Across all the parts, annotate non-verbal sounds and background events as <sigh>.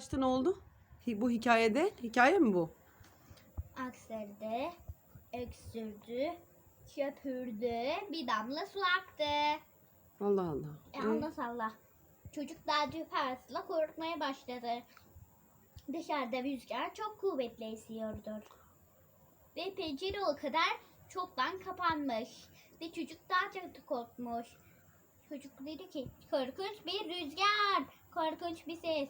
Kaçtı ne oldu? Bu hikayede. Hikaye mi bu? Aksırdı, öksürdü, köpürdü, bir damla su aktı. Allah Allah. E, Allah salla. Çocuk daha parasıyla korkmaya başladı. Dışarıda rüzgar çok kuvvetli esiyordur. Ve pencere o kadar çoktan kapanmış. Ve çocuk daha çok korkmuş. Çocuk dedi ki korkunç bir rüzgar, korkunç bir ses.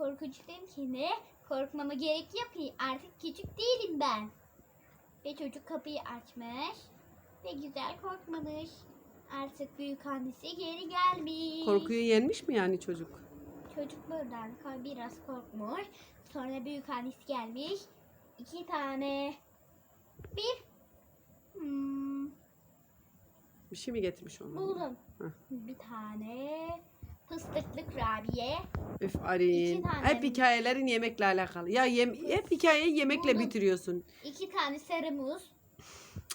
Korkunç dedim ki ne? Korkmama gerek yok ki artık küçük değilim ben. Ve çocuk kapıyı açmış ve güzel korkmamış. Artık büyük annesi geri gelmiş. korkuyu yenmiş mi yani çocuk? Çocuk buradan biraz korkmuş. Sonra büyük annesi gelmiş. İki tane. Bir. Hmm, Bir şey mi getirmiş onu? buldum. Hı. Bir tane fıstıklı kurabiye. İki Arin. tane. Hep hikayelerin yemekle alakalı. Ya yem hep hikayeyi yemekle Buldum. bitiriyorsun. iki tane sarı muz.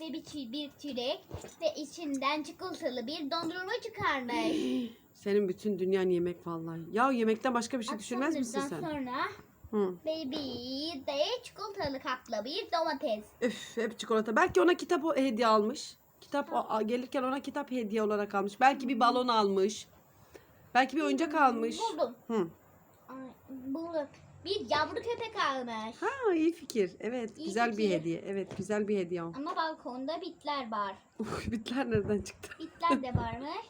Ve bir, çi- bir çilek. Ve içinden çikolatalı bir dondurma çıkarmış. <gasps> Senin bütün dünyan yemek vallahi. Ya yemekten başka bir şey düşünmez misin Akşamlardan sen? sonra Hı. baby de çikolatalı kaplı bir domates. Öf hep çikolata. Belki ona kitap o- hediye almış. Kitap o- a- gelirken ona kitap hediye olarak almış. Belki bir balon almış. Belki bir oyuncak almış. Buldum. Hı. Ay, buldum. Bir yavru köpek almış. Ha iyi fikir. Evet İyi güzel bir fikir. hediye. Evet güzel bir hediye o. Ama balkonda bitler var. Uf, bitler nereden çıktı? Bitler de <laughs> varmış.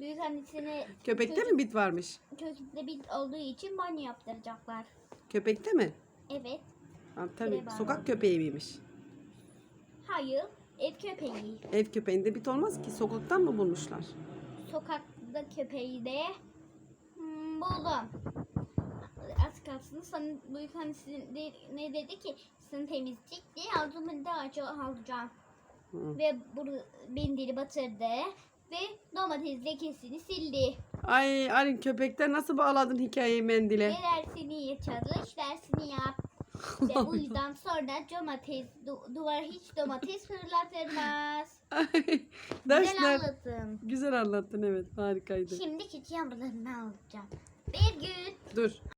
Büyük annesine Köpekte mi bit varmış? Çocukta bit olduğu için banyo yaptıracaklar. Köpekte mi? Evet. Ha, tabii Bire sokak köpeği miymiş? Hayır. Ev köpeği. Ev köpeğinde bit olmaz ki. Sokaktan mı bulmuşlar? Sokakta köpeği de hmm, buldum. Az kalsın sana büyük annesi de, ne dedi ki seni temizleyecek diye ağzımı da alacağım. Hı. Ve bunu bendili batırdı ve domates lekesini sildi. Ay Arin köpekten nasıl bağladın hikayeyi mendile? Ve dersini iyi çalış, dersini yap. Bu yüzden sonra domates, du- duvara hiç domates fırlatılmaz. <laughs> Ay, Güzel Dersler anlattım. güzel anlattın evet harikaydı. Şimdi keçi yavrularını alacağım. Bir gün Dur.